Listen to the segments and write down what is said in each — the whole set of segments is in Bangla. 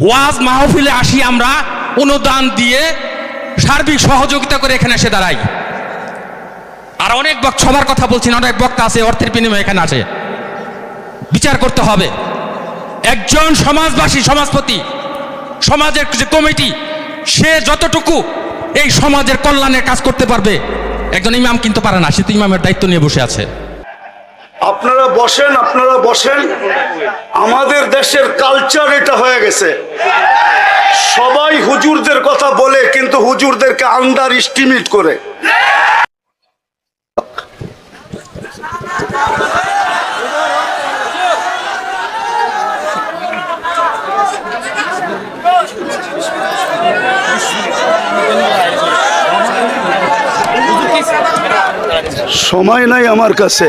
ওয়াজ মাহফিলে আসি আমরা, অনুদান দিয়ে সার্বিক সহযোগিতা করে এখানে এসে দাঁড়াই। আর অনেক বক্তা সবার কথা বলছি, না অনেক বক্তা আছে, অর্থের বিনিময়ে এখানে আসে বিচার করতে হবে। একজন সমাজবাসী, সমাজপতি, সমাজের যে কমিটি, সে যতটুকু এই সমাজের কল্যাণের কাজ করতে পারবে, একজন ইমাম কিন্তু পারে না, সে তো ইমামের দায়িত্ব নিয়ে বসে আছে। আপনারা বসেন আপনারা বসেন। আমাদের দেশের কালচার এটা হয়ে গেছে। সবাই হুজুরদের কথা বলে, কিন্তু হুজুরদেরকে আন্ডার এস্টিমেট করে। সময় নাই আমার কাছে।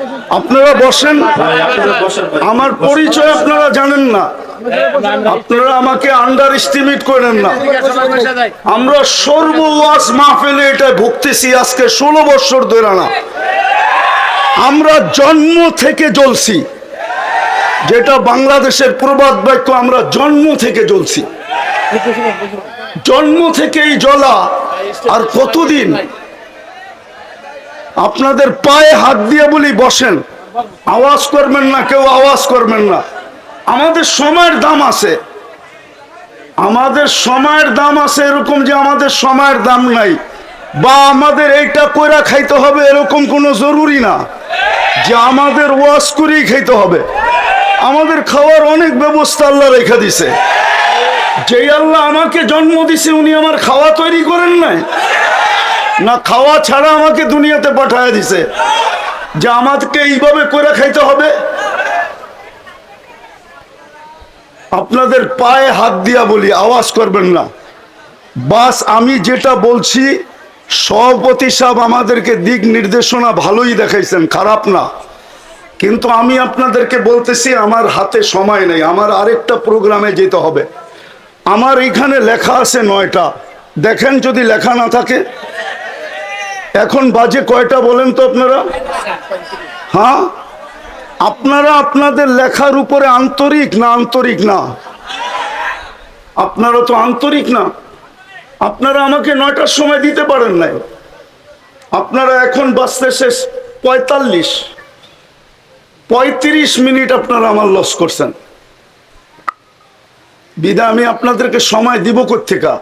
আপনারা বসেন। আমার পরিচয় আপনারা জানেন না। আপনারা আমাকে আন্ডার এস্টিমেট করেন না। আমরা সর্বওয়াজ মাহফিলে এটা ভুগতেছি আজকে ষোলো বছর ধরে না। আমরা জন্ম থেকে জ্বলছি। যেটা বাংলাদেশের প্রবাদ বাক্য, আমরা জন্ম থেকে জ্বলছি। জন্ম থেকেই জ্বলা, আর কতদিন আপনাদের পায়ে হাত দিয়ে বলি, বসেন। আওয়াজ করবেন না, কেউ আওয়াজ করবেন না। আমাদের সময়ের দাম আছে। আমাদের সময়ের দাম আছে এরকম যে আমাদের সময়ের দাম নাই। বা আমাদের এইটা কইরা খাইতে হবে এরকম কোনো জরুরি না। যে আমাদের ওয়াশ করেই খাইতে হবে। আমাদের খাওয়ার অনেক ব্যবস্থা আল্লাহ রেখে দিছে। যেই আল্লাহ আমাকে জন্ম দিছে, উনি আমার খাওয়া তৈরি করেন নাই। না খাওয়া ছাড়া আমাকে দুনিয়াতে পাঠায় দিছে। যে আমাকে এইভাবে করে খাইতে হবে? আপনাদের পায়ে হাত দিয়া বলি, আওয়াজ করবেন না। বাস, আমি যেটা বলছি, সভাপতি সাহেব আমাদেরকে দিক নির্দেশনা ভালোই দেখাইছেন, খারাপ না। কিন্তু আমি আপনাদেরকে বলতেছি, আমার হাতে সময় নেই, আমার আরেকটা প্রোগ্রামে যেতে হবে। আমার এখানে লেখা আছে নয়টা। দেখেন যদি লেখা না থাকে। এখন বাজে কয়টা বলেন তো আপনারা? হ্যাঁ? আপনারা আপনাদের লেখার উপরে আন্তরিক না আন্তরিক না? আপনারা তো আন্তরিক না। আপনারা আমাকে নয়টার সময় দিতে পারেন নাই। আপনারা এখন বাঁচতে শেষ পঁয়তাল্লিশ। পঁয়ত্রিশ মিনিট আপনারা আমার লস করছেন। বিদা আমি আপনাদেরকে সময় দিব কোথেকা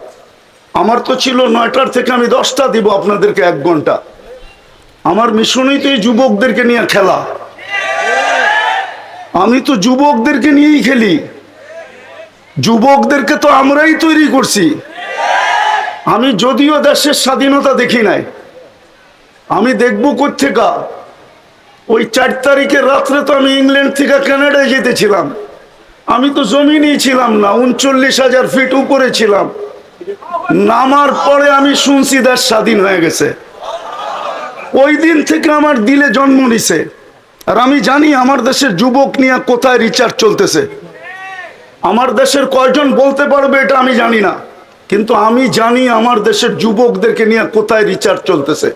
আমার তো ছিল নয়টার থেকে আমি দশটা দিব আপনাদেরকে এক ঘণ্টা। আমার মিশনই তো এই যুবকদেরকে নিয়ে খেলা। আমি তো যুবকদেরকে নিয়েই খেলি। যুবকদেরকে তো আমরাই তৈরি করছি। আমি যদিও দেশের স্বাধীনতা দেখি নাই। আমি দেখব কোথেকা ওই চার তারিখের রাত্রে তো আমি ইংল্যান্ড থেকে কানাডায় যেতেছিলাম। আমি তো জমিনেই ছিলাম না, উনচল্লিশ হাজার ফিট উপরে ছিলাম। নামার পরে আমি শুনছি দেশ স্বাধীন হয়ে গেছে। ওই দিন থেকে আমার দিলে জন্ম নিছে। আর আমি জানি আমার দেশের যুবক নিয়ে কোথায় রিচার্জ চলতেছে। আমার দেশের কয়জন বলতে পারবে এটা আমি জানি না। কিন্তু আমি জানি আমার দেশের যুবকদেরকে নিয়ে কোথায় রিচার্জ চলতেছে।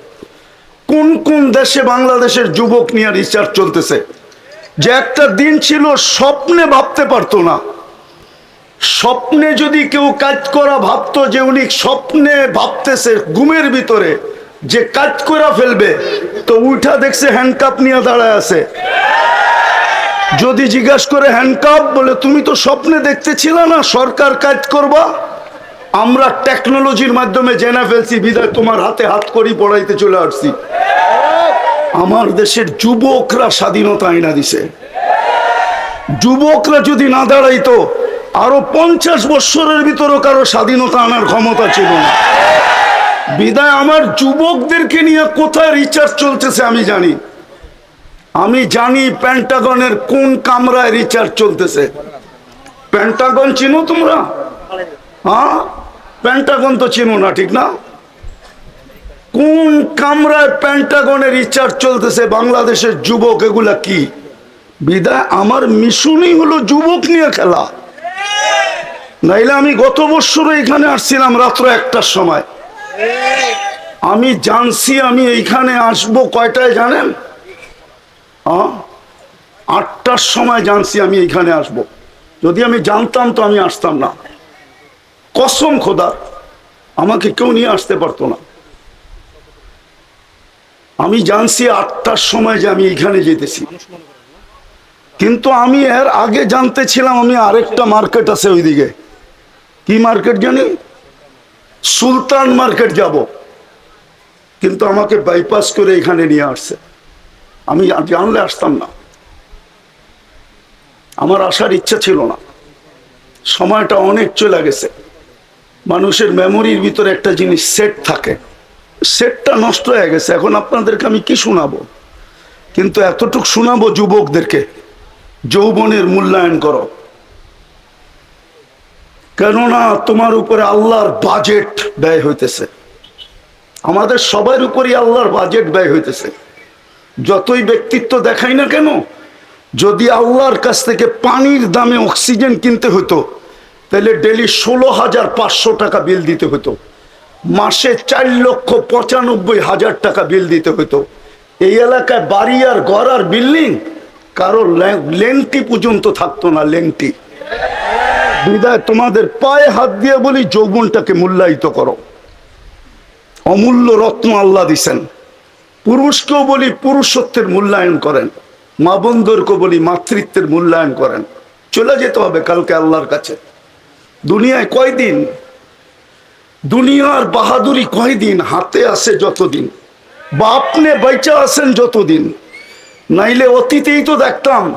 কোন কোন দেশে বাংলাদেশের যুবক নিয়ে রিচার্জ চলতেছে। যে একটা দিন ছিল, স্বপ্নে ভাবতে পারতো না। স্বপ্নে যদি কেউ কাজ করা ভাবতো যে উনি স্বপ্নে ভাবতেছে ঘুমের ভিতরে, যে কাজ করা ফেলবে, তো উঠা দেখছে হ্যান্ডকাপ নিয়ে দাঁড়ায় আছে। যদি জিজ্ঞাসা করে হ্যান্ডকাপ বলে, তুমি তো স্বপ্নে দেখতেছিল না, সরকার কাজ করবা? আমরা টেকনোলজির মাধ্যমে জেনে ফেলছি, বিদায় তোমার হাতে হাত করি, পড়াইতে চলে আসছি। আমার দেশের যুবকরা স্বাধীনতা আইনা দিছে। যুবকরা যদি না দাঁড়াইতো আরও পঞ্চাশ বৎসরের ভিতরেও কারও স্বাধীনতা আনার ক্ষমতা ছিল না। বিদায় আমার যুবকদেরকে নিয়ে কোথায় রিচার্জ চলতেছে আমি জানি। আমি জানি প্যান্টাগনের কোন কামরায় রিচার্জ চলতেছে। প্যান্টাগন চিনো তোমরা? হ্যাঁ? প্যান্টাগন তো চিনো না, ঠিক না? কোন কামরায় প্যান্টাগনের রিচার্জ চলতেছে বাংলাদেশের যুবক, এগুলা কি? বিদায় আমার মিশনই হলো যুবক নিয়ে খেলা। নাইলে আমি গত বছর এখানে আসছিলাম রাত্র একটার সময়। আমি জানছি আমি এইখানে আসব কয়টায় জানেন? আটটার সময় জানছি আমি এইখানে আসব। যদি আমি জানতাম তো আমি আসতাম না। কসম খোদা, আমাকে কেউ নিয়ে আসতে পারতো না। আমি জানছি আটটার সময় যে আমি এইখানে যেতেছি। কিন্তু আমি এর আগে জানতেছিলাম আমি আরেকটা মার্কেট আছে ওইদিকে। কি মার্কেট জানি? সুলতান মার্কেট যাব। কিন্তু আমাকে বাইপাস করে এখানে নিয়ে আসছে। আমি জানলে আসতাম না। আমার আসার ইচ্ছা ছিল না। সময়টা অনেক চলে গেছে। মানুষের মেমোরির ভিতরে একটা জিনিস সেট থাকে। সেটটা নষ্ট হয়ে গেছে। এখন আপনাদেরকে আমি কি শোনাবো? কিন্তু এতটুক শোনাবো যুবকদেরকে। যৌবনের মূল্যায়ন করো। কেননা তোমার উপরে আল্লাহর বাজেট ব্যয় হইতেছে। আমাদের সবার উপরই আল্লাহর বাজেট ব্যয় হইতেছে। যতই ব্যক্তিত্ব দেখাই না কেন, যদি আল্লাহর কাছ থেকে পানির দামে অক্সিজেন কিনতে হতো তাহলে ডেলি ষোলো হাজার পাঁচশো টাকা বিল দিতে হতো মাসে চার লক্ষ পঁচানব্বই হাজার টাকা বিল দিতে হতো এই এলাকায় বাড়ি আর ঘর আর বিল্ডিং কারও লেংটি পর্যন্ত থাকতো না লেংটি বিদায় তোমাদের পায়ে হাত দিয়ে বলি, যৌবনটাকে মূল্যায়িত করো। অমূল্য রত্ন আল্লাহ দিছেন। পুরুষকেও বলি, পুরুষত্বের মূল্যায়ন করেন। মা বন্ধুরকে বলি, মাতৃত্বের মূল্যায়ন করেন। চলে যেতে হবে কালকে আল্লাহর কাছে। দুনিয়ায় কয়দিন? দুনিয়ার বাহাদুরি কয়দিন? হাতে আসে যতদিন। বা আপনি বাইচা আছেন যতদিন। নাইলে অতীতেই তো দেখতাম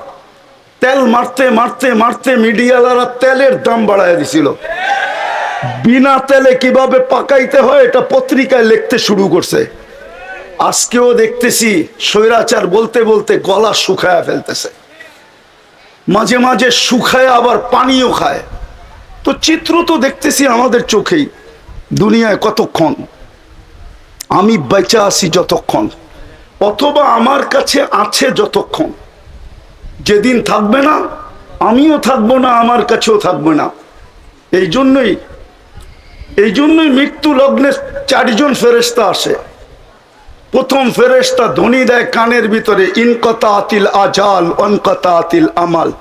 তেল মারতে মারতে মারতে মিডিয়ালারা তেলের দাম বাড়ায় দিছিল। বিনা তেলে কীভাবে পাকাইতে হয় এটা পত্রিকায় লিখতে শুরু করছে। আজকেও দেখতেছি স্বৈরাচার বলতে বলতে গলা শুকায় ফেলতেছে। মাঝে মাঝে শুকায় আবার পানিও খায়। তো চিত্র তো দেখতেছি আমাদের চোখেই, দুনিয়ায় কতক্ষণ? আমি বেঁচে আছি যতক্ষণ? অথবা আমার কাছে আছে যতক্ষণ? যেদিন থাকবে না, আমিও থাকব না, আমার কাছেও থাকবে না। এই জন্যই এই জন্যই মৃত্যু লগ্নে চারজন ফেরেস্তা আসে। প্রথম ফেরেস্তা ধ্বনি দেয় কানের ভিতরে, ইনকতা আতিল আজাল, অনকতা আতিল আমাল।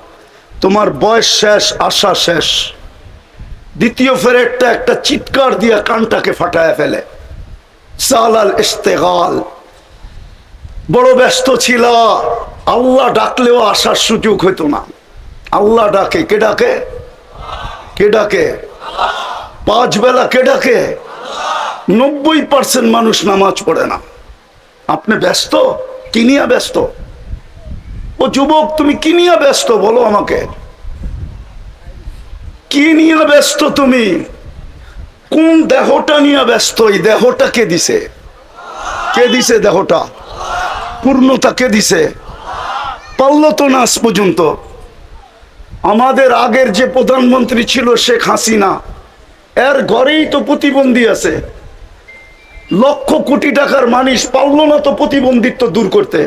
তোমার বয়স শেষ, আশা শেষ। দ্বিতীয় ফেরেটটা একটা চিৎকার দিয়ে কানটাকে ফাটায় ফেলে। সালাল ইস্তেগাল, বড় ব্যস্ত ছিল আল্লাহ ডাকলেও আসার সুযোগ হইতো না। আল্লাহ ডাকে, কে ডাকে? কে ডাকে? পাঁচ বেলা কে ডাকে? নব্বই পার্সেন্ট মানুষ নামাজ পড়ে না। আপনি ব্যস্ত? কিনিয়া ব্যস্ত? ও যুবক, তুমি কিনিয়া ব্যস্ত? বলো আমাকে। কি নিয়ে ব্যস্ত তুমি? কোন দেহটা নিয়ে ব্যস্ত? এই দেহটা কে দিছে? কে দিছে দেহটা? পূর্ণতা কে দিছে? পারল তো না পর্যন্ত। আমাদের আগের যে প্রধানমন্ত্রী ছিল শেখ হাসিনা, এর ঘরেই তো প্রতিবন্ধী আছে। লক্ষ কোটি টাকার মানুষ পারল না তো প্রতিবন্ধিত্ব দূর করতে।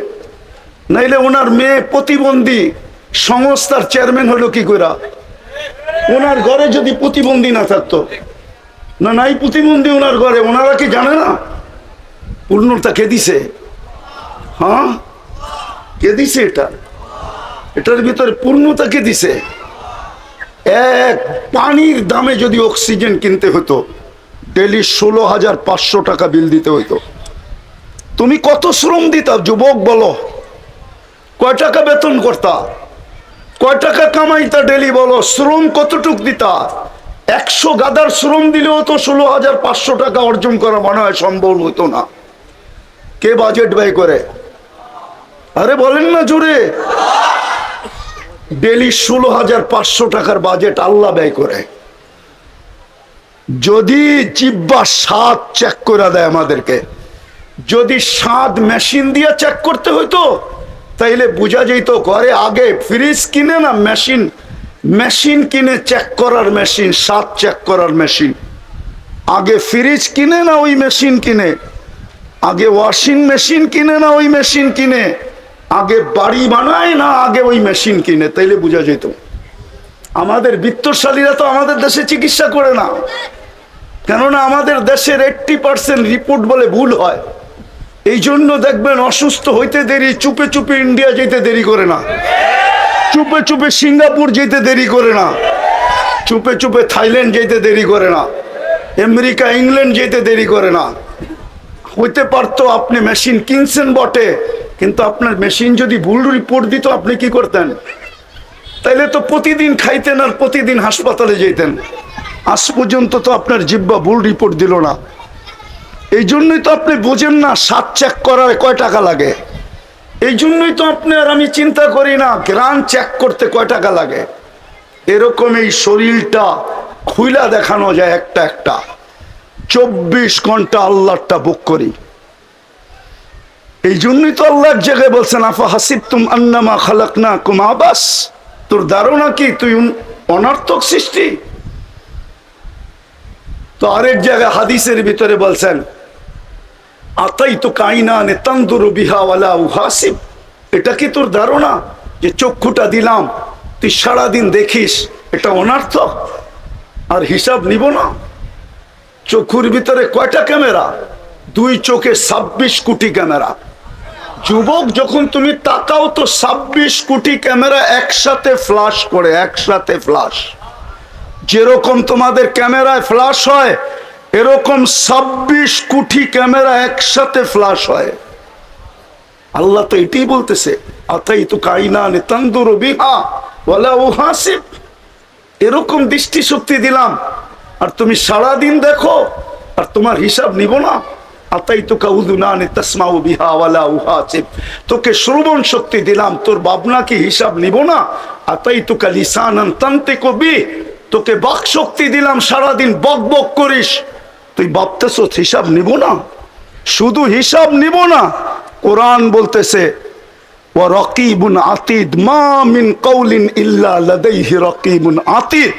নাইলে ওনার মেয়ে প্রতিবন্ধী সংস্থার চেয়ারম্যান হলো কি কইরা? ওনার ঘরে যদি প্রতিবন্ধী না থাকতো, না নাই প্রতিবন্ধী ওনার ঘরে, ওনারা কি জানে না? পূর্ণতা কে দিছে? হ্যাঁ? কে দিছে এটা? এটার ভিতরে পূর্ণতা কে দিছে? এক, পানির দামে যদি অক্সিজেন কিনতে হতো ডেলি ষোলো হাজার পাঁচশো টাকা বিল দিতে হইতো। তুমি কত শ্রম দিতা, যুবক বলো। কয় টাকা বেতন করতা? কয় টাকা কামাইতা ডেলি বলো? শ্রম কতটুক দিতা? একশো গাদার শ্রম দিলেও তো ষোলো হাজার পাঁচশো টাকা অর্জন করা মনে হয় সম্ভব হতো না। কে বাজেট ব্যয় করে? আরে বলেন না জোরে। ডেলি ষোলো হাজার পাঁচশো টাকার বাজেট আল্লাহ ব্যয় করে। যদি জিব্বা স্বাদ চেক করে দেয় আমাদেরকে, যদি স্বাদ মেশিন দিয়ে চেক করতে হইতো, তাইলে বোঝা যেত ঘরে আগে ফ্রিজ কিনে না মেশিন মেশিন কিনে চেক করার মেশিন স্বাদ চেক করার মেশিন আগে ফ্রিজ কিনে না ওই মেশিন কিনে? আগে ওয়াশিং মেশিন কিনে না ওই মেশিন কিনে? আগে বাড়ি বানায় না আগে ওই মেশিন কিনে, তাইলে বোঝা যেত। আমাদের বিত্তশালীরা তো আমাদের দেশে চিকিৎসা করে না। কেননা আমাদের দেশের এইট্টি পার্সেন্ট রিপোর্ট বলে ভুল হয়। এই জন্য দেখবেন অসুস্থ হইতে দেরি, চুপে চুপে ইন্ডিয়া যেতে দেরি করে না। চুপে চুপে সিঙ্গাপুর যেতে দেরি করে না। চুপে চুপে থাইল্যান্ড যেতে দেরি করে না। আমেরিকা ইংল্যান্ড যেতে দেরি করে না। হইতে পারতো আপনি মেশিন কিনছেন বটে কিন্তু আপনার মেশিন যদি ভুল রিপোর্ট দিত, আপনি কি করতেন? তাইলে তো প্রতিদিন খাইতেন আর প্রতিদিন হাসপাতালে যেতেন। আজ পর্যন্ত তো আপনার জিব্বা ভুল রিপোর্ট দিল না। এই জন্যই তো আপনি বোঝেন না, সাত চেক করার কয় টাকা লাগে। এই জন্যই তো আপনি আর আমি চিন্তা করি না গ্রান চেক করতে কয় টাকা লাগে। এরকম এই শরীরটা খুইলা দেখানো যায় একটা একটা। চব্বিশ ঘণ্টা আল্লাহটা বুক করি। এই জন্যই তো আল্লাহর জায়গায় বলছেন, আফা হাসিব তুম আন্নামা খালাক না কুম আবাস? তোর ধারণা কি? তুই অনার্থক সৃষ্টি? তো আরেক জায়গায় হাদিসের ভিতরে বলছেন আতাই তো কাইনা নে বিহাওয়ালা উহাসিব এটা কি তোর ধারণা? যে চক্ষুটা দিলাম, তুই সারাদিন দেখিস, এটা অনার্থক? আর হিসাব নিব না। চক্ষুর ভিতরে কয়টা ক্যামেরা? দুই চোখে ছাব্বিশ কোটি ক্যামেরা। যুবক, যখন তুমি তাকাও তো ছাব্বিশ কোটি ক্যামেরা একসাথে ফ্লাশ করে, একসাথে ফ্লাশ যেরকম তোমাদের ক্যামেরায় ফ্লাশ হয়, এরকম ছাব্বিশ কোটি ক্যামেরা একসাথে ফ্লাশ হয়। আল্লাহ তো এটাই বলতেছে আতাই তো কাইনা নে তন্দুর বিহা বলে ও হাসিব এরকম দৃষ্টিশক্তি দিলাম, আর তুমি সারা দিন দেখো, আর তোমার হিসাব নিব না। আতাই তো কাউদুনানে তসমাউ বিহা ওয়ালা উহাসিব তোকে শ্রবণ শক্তি দিলাম, তোর বাবনা কি হিসাব নিব না? আতাই তো লিসানান তান্তে কবি তোকে বাক শক্তি দিলাম সারা দিন বক বক করিস। তুই ভাবতেছ হিসাব নিব না? শুধু হিসাব নিব না, কোরআন বলতেছে ও রকিবুন আতিদ, মা মিন কৌলিন ইল্লা লাদাইহি রকিবুন আতিদ।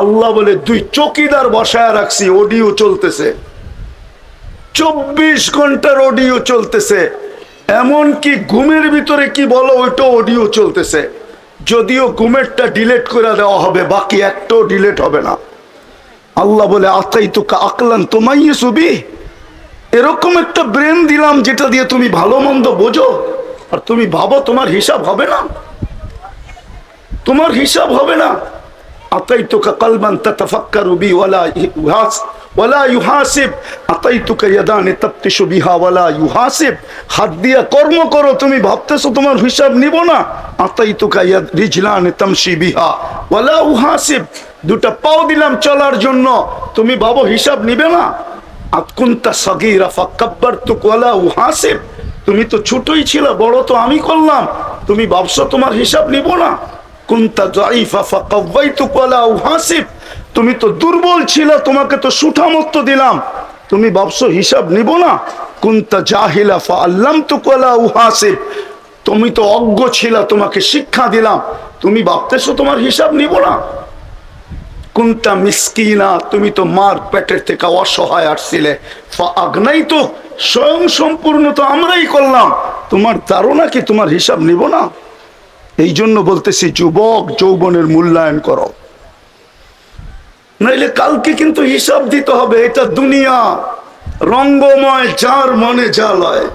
আল্লাহ বলে, দুই চকিদার বসায় রাখছি অডিও চলতেছে। চব্বিশ ঘণ্টার অডিও চলতেছে। এমন কি ঘুমের ভিতরে কি বলো ওইটা অডিও চলতেছে। যদিও ঘুমেরটা ডিলেট করে দেওয়া হবে, বাকি একটাও ডিলেট হবে না। আল্লাহ বলে আকাই তো আকলান তোমাইয়ে সুবি এরকম একটা ব্রেন দিলাম যেটা দিয়ে তুমি ভালো মন্দ বোঝো, আর তুমি ভাবো তোমার হিসাব হবে না। তোমার হিসাব হবে না। আকাই তোকে কালমান তাতাফাক্কা রুবি ওয়ালা ওয়ালা ইউহাসিব, আতাইতুকা ইয়াদানি তাফতিশু বিহা ওয়ালা ইউহাসিব। হাত দিয়ে কর্ম করো, তুমি ভাবতেছো তোমার হিসাব নিব না। আতাইতুকা ইয়াদ রিজলানি তামশি বিহা। ওয়ালা উহাসিব দুটা পাও দিলাম চলার জন্য, তুমি ভাবো হিসাব নিবে না। আতকুন্তা সগীরা ফাকাব্বার তুকওয়ালা উহাসিব তুমি তো ছোটই ছিল, বড় তো আমি করলাম। তুমি ভাবছ তোমার হিসাব নিব না। কুন্তা জাইফা ফাকাব্বাইতুকওয়ালা উহাসিব তুমি তো দুর্বল ছিল, তোমাকে তো সুঠামত্ত দিলাম। তুমি ভাবছ হিসাব নিব না? কুন্তা জাহিলা ফা আল্লামতুক ওয়ালা উহাসিব। তুমি তো অজ্ঞ ছিল, তোমাকে শিক্ষা দিলাম। তুমি ভাবতেছো তোমার হিসাব নিব না? কুন্তা মিসকিনা, তুমি তো মার পেটের থেকে অসহায় আসছিলে। আগ্নাই তো স্বয়ং সম্পূর্ণ তো আমরাই করলাম। তোমার ধারণা কি তোমার হিসাব নিব না? এই জন্য বলতেছি, যুবক যৌবনের মূল্যায়ন করো। নাইলে কালকে কিন্তু হিসাব দিতে হবে, এটা দুনিয়া। রঙ্গময় যার মনে যা লয়।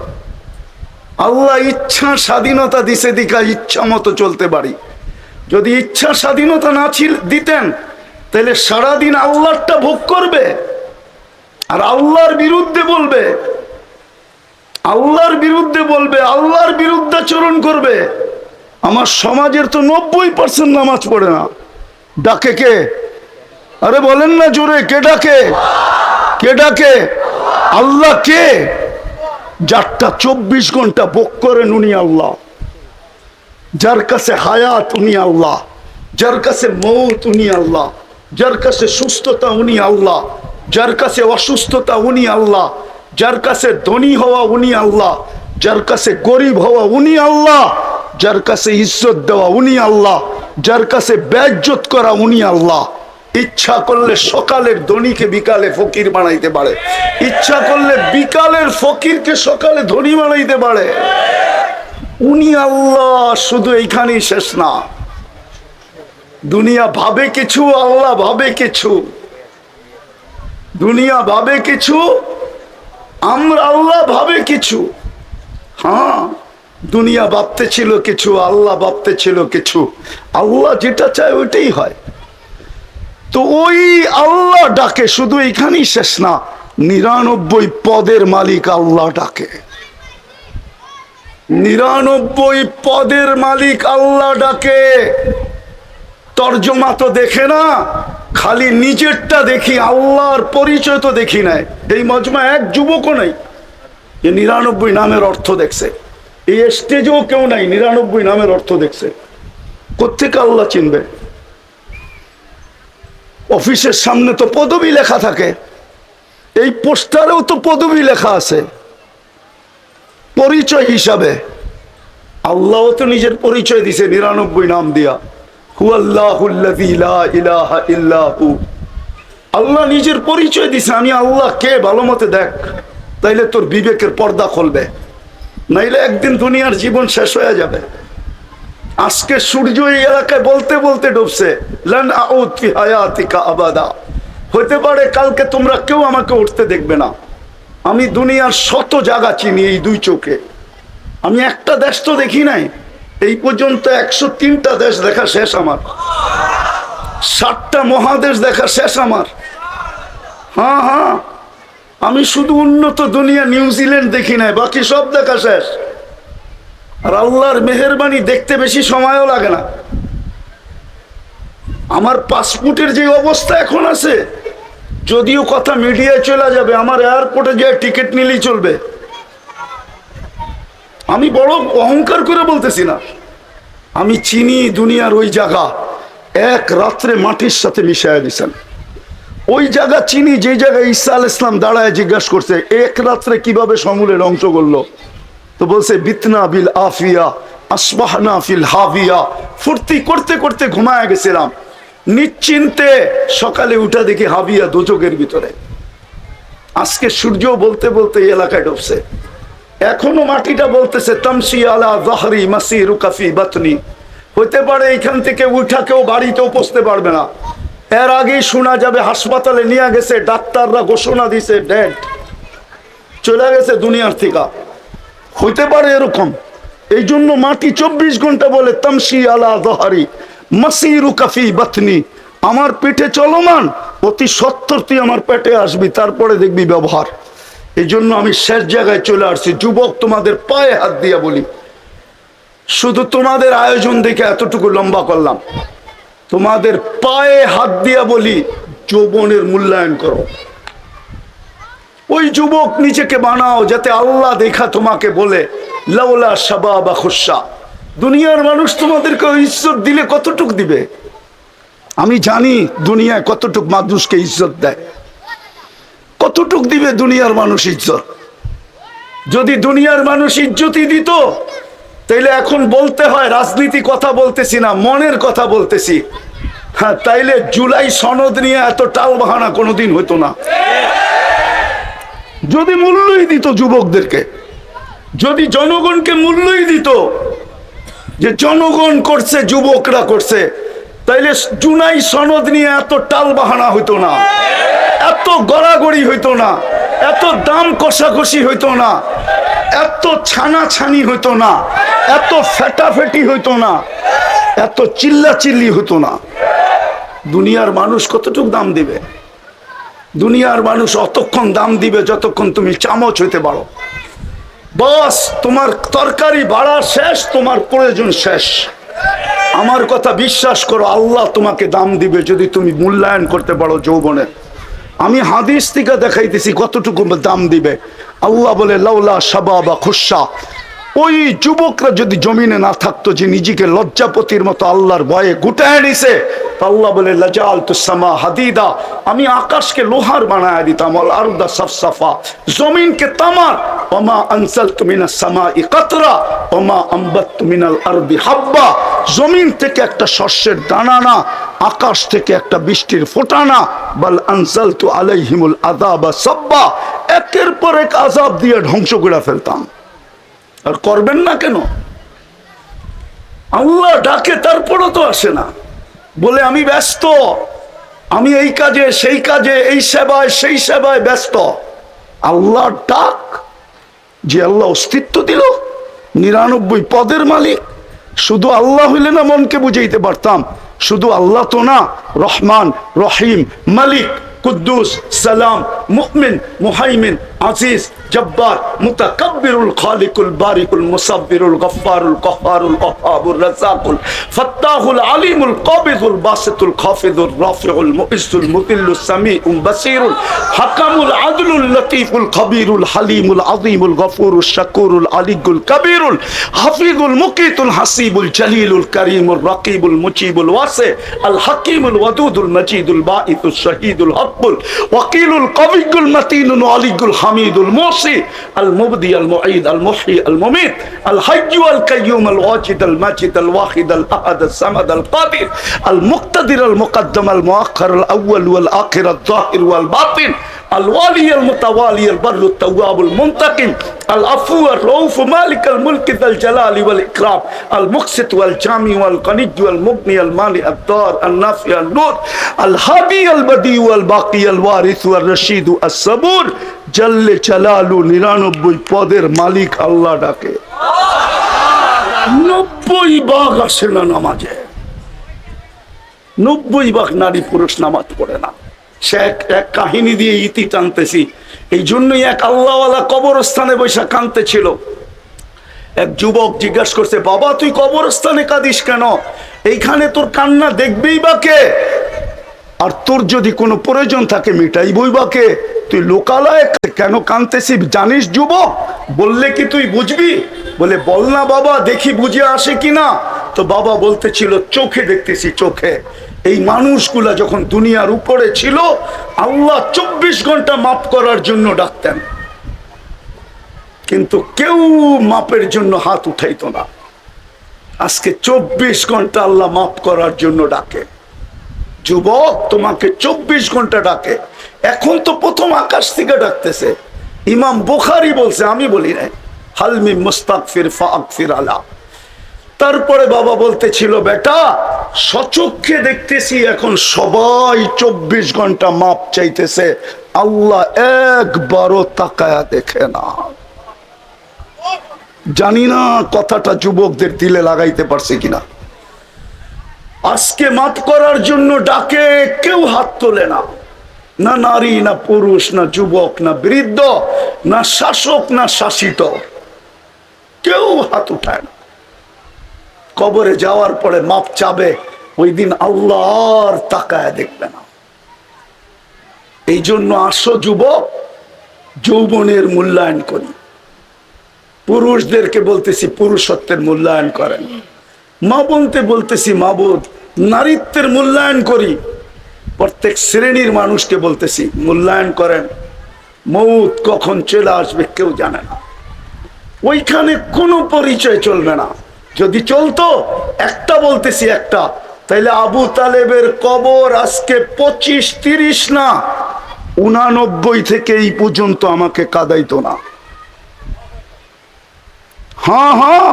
আল্লাহ ইচ্ছা স্বাধীনতা দিছে দিকা ইচ্ছা মতো চলতে পারি। যদি ইচ্ছা স্বাধীনতা না ছিল, দিতেন, তাহলে সারাদিন আল্লাহরটা ভোগ করবে, আর আল্লাহর বিরুদ্ধে বলবে। আল্লাহর বিরুদ্ধে বলবে, আল্লাহর বিরুদ্ধাচরণ করবে। আমার সমাজের তো নব্বই পার্সেন্ট নামাজ পড়ে না। ডাকে কে? আরে বলেন না জোরে, কে ডাকে? কে ডাকে? আল্লাহ কে? যারটা চব্বিশ ঘণ্টা ভোগ করেন উনি আল্লাহ। যার কাছে হায়াত উনি আল্লাহ। যার কাছে মৌত উনি আল্লাহ। যার কাছে সুস্থতা উনি আল্লাহ। যার কাছে অসুস্থতা উনি আল্লাহ। যার কাছে ধনী হওয়া উনি আল্লাহ। যার কাছে গরিব হওয়া উনি আল্লাহ। যার কাছে ইজ্জত দেওয়া উনি আল্লাহ। যার কাছে ব্যাজ্জত করা উনি আল্লাহ। ইচ্ছা করলে সকালের ধনীকে বিকালে ফকির বানাইতে পারে। ইচ্ছা করলে বিকালের ফকিরকে সকালে ধনী বানাইতে পারে। উনি আল্লাহ, শুধু এইখানেই শেষ না। দুনিয়া ভাবে কিছু, আল্লাহ ভাবে কিছু। দুনিয়া ভাবে কিছু, আমরা আল্লাহ ভাবে কিছু। হ্যাঁ দুনিয়া ভাবতে ছিল কিছু, আল্লাহ ভাবতে ছিল কিছু। আল্লাহ যেটা চায় ওইটাই হয়। তো ওই আল্লাহ ডাকে, শুধু এখানেই শেষ না, নিরানব্বই পদের মালিক আল্লাহ ডাকে। নিরানব্বই পদের মালিক আল্লাহ ডাকে। তর্জমা তো দেখে না, খালি নিজেরটা দেখি, আল্লাহর পরিচয় তো দেখি নাই। এই মজমা এক যুবকও নেই, যে নিরানব্বই নামের অর্থ দেখছে। এই স্টেজেও কেউ নাই, নিরানব্বই নামের অর্থ দেখছে। কোথেকে আল্লাহ চিনবে? অফিসের সামনে তো পদবি লেখা থাকে। এই পোস্টারেও তো পদবি লেখা আছে। পরিচয় হিসাবে। আল্লাহ তো নিজের পরিচয় দিছে, নিরানব্বই নাম দিয়া। হু আল্লাহুল্লাযী লা ইলাহা ইল্লা হু। আল্লাহ নিজের পরিচয় দিছে, আমি আল্লাহ কে, ভালো মতে দেখ। তাইলে তোর বিবেকের পর্দা খুলবে। নাইলে একদিন দুনিয়ার জীবন শেষ হয়ে যাবে। আজকে সূর্য এই এলাকায় বলতে বলতে ডুবছে। হায়াতিকা আবাদা। হতে পারে কালকে তোমরা কেউ আমাকে উঠতে দেখবে না। আমি দুনিয়ার শত জায়গা চিনি এই দুই চোখে। আমি একটা দেশ তো দেখি নাই। এই পর্যন্ত একশো তিনটা দেশ দেখা শেষ আমার। ষাটটা মহাদেশ দেখা শেষ আমার। হ্যাঁ হ্যাঁ। আমি শুধু উন্নত দুনিয়া নিউজিল্যান্ড দেখি নাই, বাকি সব দেখা শেষ। আর আল্লাহর মেহরবানি দেখতে বেশি সময়ও লাগে না। আমার পাসপোর্টের যে অবস্থা এখন আছে, যদিও কথা মিডিয়ায় চলে যাবে, আমার এয়ারপোর্টে যে টিকিট নিলেই চলবে। আমি বড় অহংকার করে বলতেছি না। আমি চিনি দুনিয়ার ওই জায়গা, এক রাত্রে মাটির সাথে মিশাইয়া দিছেন ওই জায়গা চিনি যে জায়গায় ঈসা আল ইসলাম দাঁড়ায় জিজ্ঞাসা করছে, এক রাত্রে কীভাবে সমূলে ধ্বংস করল তো বলছে, বিতনা বিল আফিয়া, আসবাহনা ফিল হাভিয়া ফুর্তি করতে করতে ঘুমায় গেছিলাম। নিশ্চিন্তে সকালে উঠা দেখি হাবিয়া দুচোখের ভিতরে। আজকে সূর্য বলতে বলতে এলাকায় ঢুকছে। এখনও মাটিটা বলতেছে তামসি আলা জাহরি মাসি বাতনি। হইতে পারে এখান থেকে উঠা কেউ বাড়িতেও পৌঁছতে পারবে না। এর আগেই শোনা যাবে, হাসপাতালে নিয়ে গেছে, ডাক্তাররা ঘোষণা দিছে ডেড। চলে গেছে দুনিয়ার থেকে। হইতে পারে এরকম। এই জন্য মাটি চব্বিশ ঘণ্টা বলে, তামসি আলা দহারি মাসিরু কাফি বাতনি। আমার পেটে চলমান, অতি সত্তর তুই আমার পেটে আসবি, তারপরে দেখবি ব্যবহার। এই জন্য আমি শেষ জায়গায় চলে আসছি। যুবক তোমাদের পায়ে হাত দিয়া বলি, শুধু তোমাদের আয়োজন দেখে এতটুকু লম্বা করলাম। তোমাদের পায়ে হাত দিয়া বলি, যৌবনের মূল্যায়ন করো। ওই যুবক নিজেকে বানাও যাতে আল্লাহ দেখা তোমাকে বলে, লাউলা সাবা বা খুশা। দুনিয়ার মানুষ তোমাদেরকে ইজ্জত দিলে কতটুক দিবে? আমি জানি দুনিয়ায় কতটুক মানুষকে ইজ্জত দেয়। কতটুক দিবে দুনিয়ার মানুষ ইজ্জত? যদি দুনিয়ার মানুষ ইজ্জতই দিত, তাইলে এখন বলতে হয় রাজনীতি কথা বলতেছি না, মনের কথা বলতেছি। হ্যাঁ তাইলে জুলাই সনদ নিয়ে এত টাল বাহানা কোনোদিন হতো না। যদি মূল্যই দিত যুবকদেরকে, যদি জনগণকে মূল্যই দিত, যে জনগণ করছে, যুবকরা করছে, তাইলে জুনাই সনদ নিয়ে এত টাল বাহানা হইতো না, এত গড়াগড়ি হইতো না, এত দাম কষাকষি হইতো না, এত ছানাছানি হইতো না, এত ফেটাফেটি হইতো না, এত চিল্লা চিল্লি হতো না। দুনিয়ার মানুষ কতটুকু দাম দিবে? দুনিয়ার মানুষ অতক্ষণ দাম দিবে যতক্ষণ তুমি চামচ হইতে পারো। বস, তোমার তরকারি বাড়া শেষ, তোমার প্রয়োজন শেষ। আমার কথা বিশ্বাস করো, আল্লাহ তোমাকে দাম দিবে যদি তুমি মূল্যায়ন করতে পারো যৌবনে। আমি হাদিস থেকে দেখাইতেছি কতটুকু দাম দিবে। আল্লাহ বলে, লাউলা সাবা বা খুশা। ওই যুবকরা যদি জমিনে না থাকতো, যে নিজেকে লজ্জাপতির মতো আল্লাহর ভয়ে গুটায় নিছে আল্লাহ বলে লাজাল তুসামা হাদিদা। আমি আকাশকে লোহার বানায় দিতাম আল আরদা সফসফা। জমিনকে তামার। ওমা আনসাল তুমিনা সামা ই কাতরা, ওমা আম্বাত তুমিনাল আরদি হাব্বা। জমিন থেকে একটা শস্যের দানা না, আকাশ থেকে একটা বৃষ্টির ফোটানা বল আনসাল তু আলাইহিমুল আদাবা সব্বা। একের পর এক আজাব দিয়ে ধ্বংস করে ফেলতাম। আর করবেন না কেন? আল্লাহ ডাকে, তারপরও তো আসে না। বলে, আমি ব্যস্ত। আমি এই কাজে, সেই কাজে, এই সেবায়, সেই সেবায় ব্যস্ত। আল্লাহ ডাক, যে আল্লাহ অস্তিত্ব দিল, নিরানব্বই পদের মালিক। শুধু আল্লাহ হইলে না মনকে বুঝাইতে পারতাম। শুধু আল্লাহ তো না, রহমান, রহিম, মালিক, কুদ্দুস, সালাম, মুমিন, মুহাইমিন আজিজ, জব্বার, মুতাকাব্বিরুল খালিকুল বারিকুল মুসাব্বিরুল গফফারুল কহ্হারুল ওয়াহাবুর রাজ্জাকুল ফাত্তাহুল আলিমুল কাবিদুল বাসিতুল খাফিদুর রাফিউল মুইজ্জুল মুতিল্লুস সামিউল বাসিরুল হাকামুল আদলুল লতিফুল খবীরুল হালিমুল আযীমুল গফুরুল শাকুরুল আলিগুল কবিরুল হাফিজুল মুকিতুল হাসিবুল জলিলুল করিমুল রাকিবুল মুজিবুল ওয়াসি আল হাকিমুল ওয়াদুদুল মজিদুল বাঈতুল শহীদুল হকুল ওয়াকিলুল কবিগুল মতিনুল আলিগুল হামিদুল মুসি আল মুবদি আল মুঈদ আল মুহয়ি আল মুমিত আল হাইয়্যু আল কাইয়্যুম আল ওয়াজিদ আল মাজিদ আল ওয়াহিদ আল আহাদ আল সামাদ আল কাদির আল মুক্তাদির আল মুকদ্দম আল মুআخر আল আউয়াল ওয়াল আখির আল যাহির ওয়াল বাতিন الوالي المتوالي البر التواب المنتقم العفو الرؤوف مالك الملك ذا الجلال والإكرام المقسط والجامع والغني والمغني المانع الدار النافع النور الهادي البديع والباقي الوارث والرشيد الصبور جل جلاله নিরানব্বই পদের মালিক আল্লাহ ডাকে নব্বই বাঘ আসে না নামাজে নব্বই ভাগ নারী পুরুষ নামাজ পড়ে না সে এক কাহিনী দিয়ে ইতি টানতেছি। এই জন্যই এক আল্লাহওয়ালা কবরস্থানে বৈশা কানতে ছিল এক যুবক জিজ্ঞাসা করছে, বাবা, তুই কবরস্থানে কাঁদিস কেন? এইখানে তোর কান্না দেখবেই বা কে? আর তোর যদি কোনো প্রয়োজন থাকে, মিটাইবই বা কে? তুই লোকালয়ে কেন কানতেছি জানিস যুবক? বললে কি তুই বুঝবি? বলে, বল না বাবা, দেখি বুঝে আসে কিনা? তো বাবা বলতেছিল, চোখে দেখতেছি, চোখে। এই মানুষগুলা যখন দুনিয়ার উপরে ছিল, আল্লাহ চব্বিশ ঘণ্টা মাপ করার জন্য ডাকতেন। কিন্তু কেউ মাপের জন্য হাত উঠাইতো না। আজকে চব্বিশ ঘণ্টা আল্লাহ মাপ করার জন্য ডাকে। যুবক তোমাকে চব্বিশ ঘণ্টা ডাকে। এখন তো প্রথম আকাশ থেকে ডাকতেছে। ইমাম বুখারি বলছে, আমি বলি নাই। হালমি মুস্তাক ফির ফাক ফির আলা। তারপরে বাবা বলতেছিল, বেটা, সচক্ষে দেখতেছি এখন সবাই চব্বিশ ঘণ্টা মাপ চাইতেছে। আল্লাহ একবারও তাকায়া দেখে না। জানি না কথাটা যুবকদের দিলে লাগাইতে পারছে কিনা। আজকে মাপ করার জন্য ডাকে কেউ হাত তোলে না। না নারী, না পুরুষ, না যুবক, না বৃদ্ধ, না শাসক, না শাসিত। কেউ হাত উঠায় না। কবরে যাওয়ার পরে মাপ চাবে, ওই দিন আল্লাহ আর তাকায় দেখবে না। এই জন্য আসো যুবক, যৌবনের মূল্যায়ন করি। পুরুষদেরকে বলতেছি, পুরুষত্বের মূল্যায়ন করেন। মা বলতে বলতেছি মাবুদ নারীত্বের মূল্যায়ন করি। প্রত্যেক শ্রেণির মানুষকে বলতেছি, মূল্যায়ন করেন। মৌত কখন চলে আসবে কেউ জানে না। ওইখানে কোনো পরিচয় চলবে না। যদি চলতো, একটা বলতেছি একটা, তাইলে আবু তালেবের কবর আজকে পঁচিশ, তিরিশ না, উনানব্বই থেকে এই পর্যন্ত আমাকে কাদাইতো না। হ্যাঁ হ্যাঁ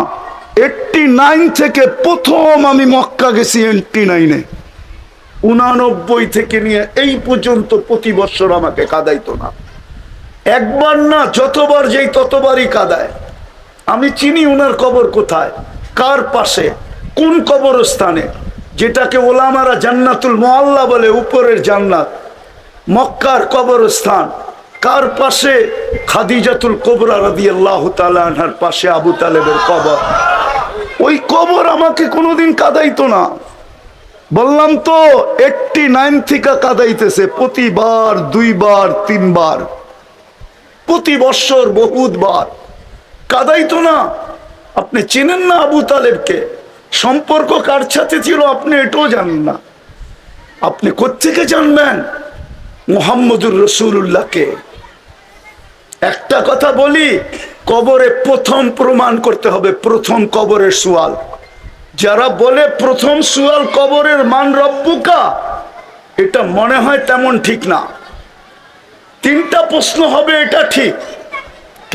এইটটি নাইন থেকে প্রথম আমি মক্কা গেছি এইটটি নাইনে। উনানব্বই থেকে নিয়ে এই পর্যন্ত প্রতি বছর আমাকে কাদাইতো না। একবার না, যতবার যেই ততবারই কাদায়। আমি চিনি উনার কবর কোথায়। কার পাশে? কোন কবরস্থানে? যেটাকে ওলামারা জান্নাতুল মোয়াল্লা বলে, উপরের জান্নাত। মক্কার কবরস্থান। কার পাশে? খাদিজাতুল কোবরা রাদি আল্লাহ তালার পাশে আবু তালেবের কবর। ওই কবর আমাকে কোনোদিন কাদাইতো না। বললাম তো এইটটি নাইন থেকে কাদাইতেছে, প্রতিবার, দুইবার, তিনবার। প্রতি বৎসর বহুতবার। কাদাইতো না। আপনি চেনেন না আবু তালেবকে? সম্পর্ক কার সাথে ছিল আপনি এটাও জানেন না। আপনি কোত্থেকে জানবেন? মোহাম্মদুর রসুল্লাহকে একটা কথা বলি, কবরে প্রথম প্রমাণ করতে হবে, প্রথম কবরের সুয়াল। যারা বলে প্রথম সুয়াল কবরের মান রব্বুকা, এটা মনে হয় তেমন ঠিক না। তিনটা প্রশ্ন হবে, এটা ঠিক।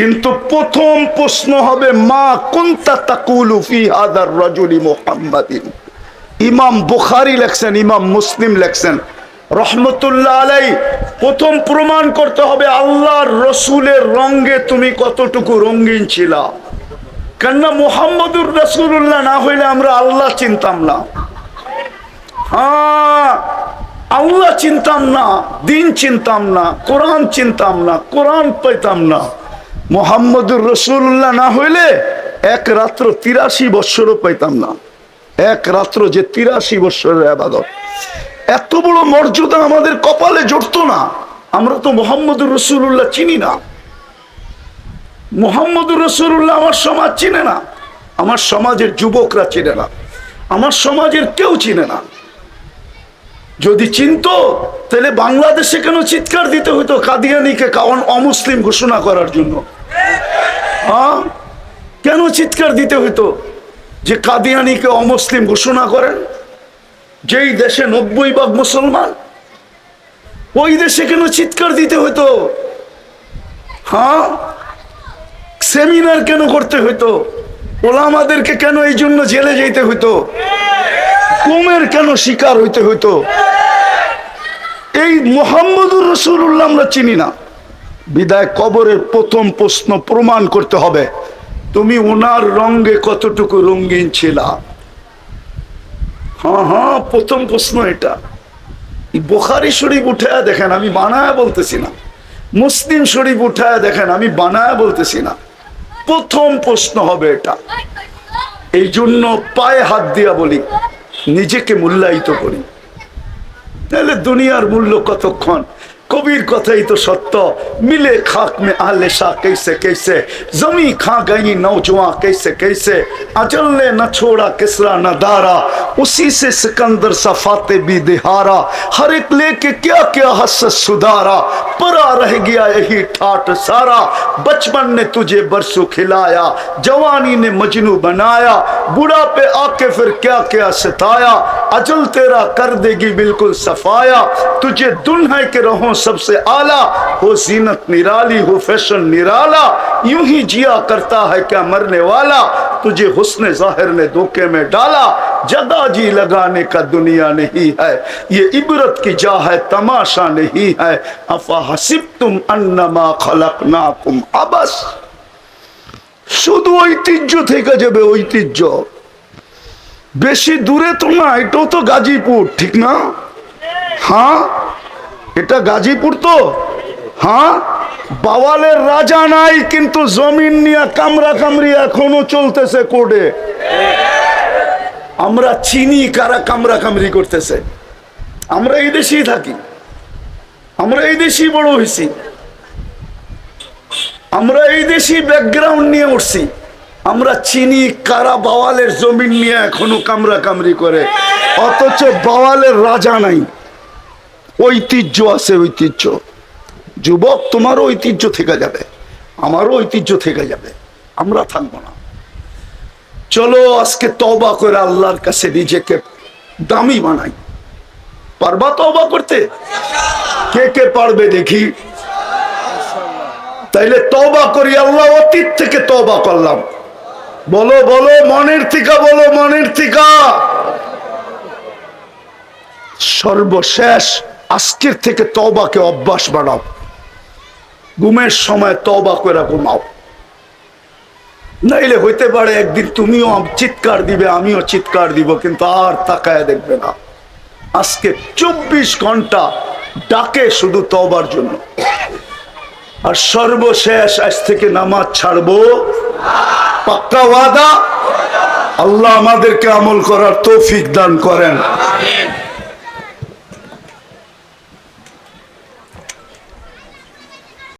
কিন্তু প্রথম প্রশ্ন হবে, মা কুন্তা তাকুলু ফি হাদার রাজুলি মুহাম্মাদিন? ইমাম বুখারী লেখছেন, ইমাম মুসলিম লেখছেন। রহমতুল্লাহ আলাই, প্রথম প্রমাণ করতে হবে, আল্লাহর রসুলের রঙ্গে তুমি কতটুকু রঙ্গিন ছিলা। কেননা মোহাম্মদুর রসুল্লাহ না হইলে আমরা আল্লাহ চিনতাম না। হ্যাঁ আল্লাহ চিনতাম না, দিন চিনতাম না, কোরআন চিনতাম না, কোরআন পাইতাম না। মোহাম্মদুর রসুল্লাহ না হইলে এক রাত্র তিরাশি বৎসরও পাইতাম না। এক রাত্র যে তিরাশি বৎসরের আবাদত। এত বড় মর্যাদা আমাদের কপালে জড়তো না। আমরা তো মোহাম্মদুর রসুল্লাহ চিনি না। মোহাম্মদুর রসুল্লাহ আমার সমাজ চিনে না। আমার সমাজের যুবকরা চিনে না। আমার সমাজের কেউ চিনে না। যদি চিনতো, তাহলে বাংলাদেশে কেন চিৎকার দিতে হতো কাদিয়ানিকে কারণ অমুসলিম ঘোষণা করার জন্য? কেন চিৎকার দিতে হতো যে কাদিয়ানিকে অমুসলিম ঘোষণা করেন? যেই দেশে নব্বই ভাগ মুসলমান? ওই দেশে কেন চিৎকার দিতে হতো? হ্যাঁ? সেমিনার কেন করতে হতো? ওলামাদেরকে কেন এই জন্য জেলে যেতে হতো? কুমের কেন শিকার হইতে হইতো এই মোহাম্মদুর রসুল্লাহ আমরা চিনি না। বিদায় কবরের প্রথম প্রশ্ন প্রমাণ করতে হবে। তুমি ওনার রঙ্গে কতটুকু রঙিন ছিলা? হ্যাঁ হ্যাঁ প্রথম প্রশ্ন এটা। বোখারি শরীফ উঠায় দেখেন, আমি বানায় বলতেছি না। মুসলিম শরীফ উঠায় দেখেন, আমি বানায় বলতেছি না। প্রথম প্রশ্ন হবে এটা। এই জন্য পায়ে হাত দিয়া বলি, নিজেকে মূল্যায়িত করি। তাহলে দুনিয়ার মূল্য কতক্ষণ? কবির কথাই তো সত্য मिले खाक में आले शाह कैसे कैसे जमी खा गई नौजवान कैसे कैसे अजल ने न छोड़ा किसरा न दारा उसी से सिकंदर सफाते भी दिहारा हर एक लेके क्या क्या हसत सुधारा परा रह गया यही ठाट सारा बचपन ने तुझे बरसों खिलाया जवानी ने मजनू बनाया बुढ़ा पे आके फिर क्या क्या सताया अजल तेरा कर देगी बिल्कुल सफाया तुझे दुल्हन के रहो सबसे आला हो जीनत निराली हो फैशन निराला यूं ही जिया करता है क्या मरने वाला तुझे हुस्न जाहिर ने धोखे में डाला जगह जी लगाने का दुनिया नहीं है ये इबरत की जा है तमाशा नहीं है अफा हसिब तुम अन्नमा खलक ना तुम अबस শুধু ঐতিহ্য থেকে যাবে ঐতিহ্য বেশি দূরে তো না এটাও তো গাজীপুর ঠিক না হ্যাঁ এটা গাজীপুর তো। হ্যাঁ? বাওয়ালের রাজা নাই, কিন্তু জমিন নিয়ে কামরা কামড়ি এখনও চলতেছে কোর্টে। আমরা চিনি কারা কামরা কামড়ি করতেছে। আমরা এই দেশেই থাকি। আমরা এই দেশেই বড় হয়েছি। আমরা এই দেশি ব্যাকগ্রাউন্ড নিয়ে উঠছি। আমরা চিনি কারা বাওয়ালের জমিন নিয়ে এখনও কামরা কামড়ি করে। অথচ বাওয়ালের রাজা নাই। ঐতিহ্য আছে, ঐতিহ্য। যুবক, তোমারও ঐতিহ্য থেকে যাবে। আমারও ঐতিহ্য থেকে যাবে। আমরা থাকব না। চলো, আজকে তবা করে আল্লাহর কাছে নিজেকে দামি বানাই। পারবা তবা করতে? কে কে পারবে দেখি। তাইলে তবা করি, আল্লাহ অতীত থেকে তবা করলাম। বলো বলো, মনের থিকা, বলো, মনের থিকা। সর্বশেষ আজকের থেকে তবাকে অভ্যাস বাড়াও ঘুমের সময় তবা করে ঘুমাও। নাইলে হইতে পারে একদিন তুমিও চিৎকার দিবে, আমিও চিৎকার দিব, কিন্তু আর তাকায় দেখবে না। আজকে চব্বিশ ঘণ্টা ডাকে শুধু তবার জন্য। আর সর্বশেষ আজ থেকে নামাজ ছাড়বো। পাক্কা ওয়াদা? আল্লাহ আমাদেরকে আমল করার তৌফিক দান করেন।